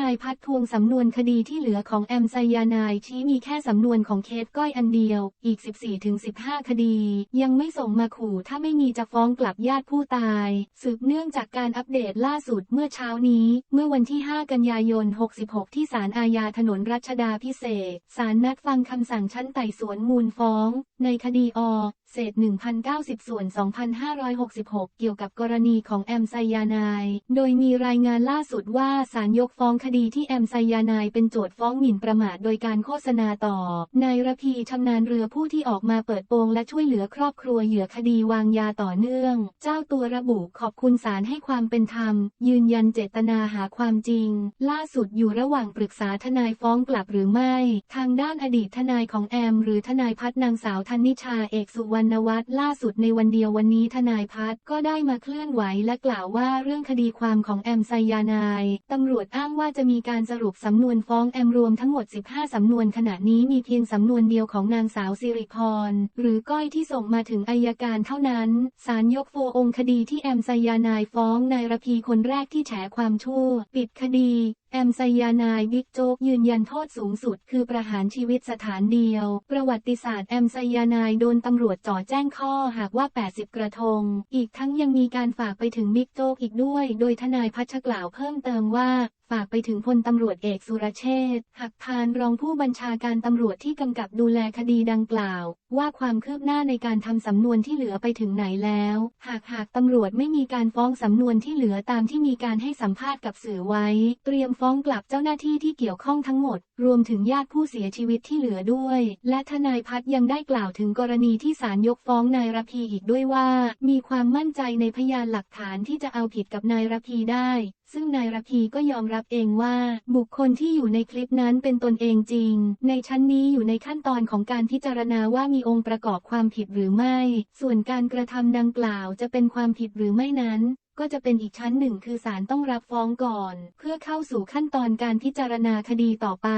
นายพัดทวงสำนวนคดีที่เหลือของแอมไซยานายชี้มีแค่สำนวนของเคสก้อยอันเดียว อีก 14-15 คดี ยังไม่ส่งมาขู่ถ้าไม่มีจะฟ้องกลับญาติผู้ตาย สืบเนื่องจากการอัปเดตล่าสุดเมื่อเช้านี้ เมื่อวันที่ 5 กันยายน 66 ที่ศาลอาญาถนนรัชดาพิเศษศาลนัดฟังคำสั่งชั้นไต่สวนมูลฟ้อง ในคดีอ เศษ 1090 ส่วน 2566 เกี่ยวกับกรณีของแอมไซยานาย โดยมีรายงานล่าสุดว่าศาลยกฟ้องคดีที่แอมไซยานายเป็นโจทย์ฟ้องหมิ่นประมาทโดยการโฆษณาต่อ นายระพีชำนาญเรือผู้ที่ออกมาเปิดโปงและช่วยเหลือครอบครัวเหยื่อคดีวางยาต่อเนื่อง เจ้าตัวระบุขอบคุณศาลให้ความเป็นธรรม ยืนยันเจตนาหาความจริง ล่าสุดอยู่ระหว่างปรึกษาทนายฟ้องกลับหรือไม่ ทางด้านอดีตทนายของแอม หรือทนายพัฒนางสาวธนิชาเอกสุวรรณวัฒน์ล่าสุดในวันเดียววันนี้ทนายพัฒก็ได้มาเคลื่อนไหวและกล่าวว่าเรื่องคดีความของแอมไซยานายตำรวจอ้างว่าจะมีการสรุปสำนวนฟ้องแอมรวมทั้งหมด 15 สำนวนขณะนี้มีเพียงสำนวนเดียวของนางสาวสิริพร หรือก้อยที่ส่งมาถึงอายการเท่านั้นศาลยกโฟองคดีที่แอมไซยานายฟ้องนายรพีคนแรกที่แฉความชั่ว ปิดคดี แอมไซยานายบิ๊กโจ๊กยืนยันโทษสูงสุด คือประหารชีวิตสถานเดียว ประวัติศาสตร์แอมไซยานายโดนตำรวจจ่อแจ้งข้อหากว่า 80 กระทง อีกทั้งยังมีการฝากไปถึงบิ๊กโจ๊กอีกด้วย โดยทนายพัชกล่าวเพิ่มเติมว่า ฝากไปถึงพลตำรวจเอกสุรเชษฐ์หักพานรองผู้บัญชาการตำรวจที่กำกับดูแลคดีดังกล่าว ว่าความคืบหน้าในการทำสำนวนที่เหลือไปถึงไหนแล้ว หากหากตำรวจไม่มีการฟ้องสำนวนที่เหลือตามที่มีการให้สัมภาษณ์กับสื่อไว้ เตรียมฟ้องกลับเจ้าหน้าที่ที่เกี่ยวข้องทั้งหมด รวมถึงญาติผู้เสียชีวิตที่เหลือด้วย และทนายพัฒยังได้กล่าวถึงกรณีที่ศาลยกฟ้องนายรพีอีกด้วยว่า มีความมั่นใจในพยานหลักฐานที่จะเอาผิดกับนายรพีได้ ซึ่งนายรพีก็ยอมรับเองว่า บุคคลที่อยู่ในคลิปนั้นเป็นตนเองจริง ในชั้นนี้อยู่ในขั้นตอนของการพิจารณาว่ามีองค์ประกอบความผิดหรือไม่ ส่วนการกระทำดังกล่าวจะเป็นความผิดหรือไม่นั้นก็จะเป็นอีกชั้นหนึ่งคือศาลต้องรับฟ้องก่อน เพื่อเข้าสู่ขั้นตอนการพิจารณาคดีต่อไป